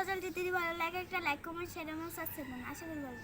Video যদি ভালো লাগে একটা লাইক কমেন্ট শেয়ার এবং সাবস্ক্রাইব করুন। আশা করি ভালো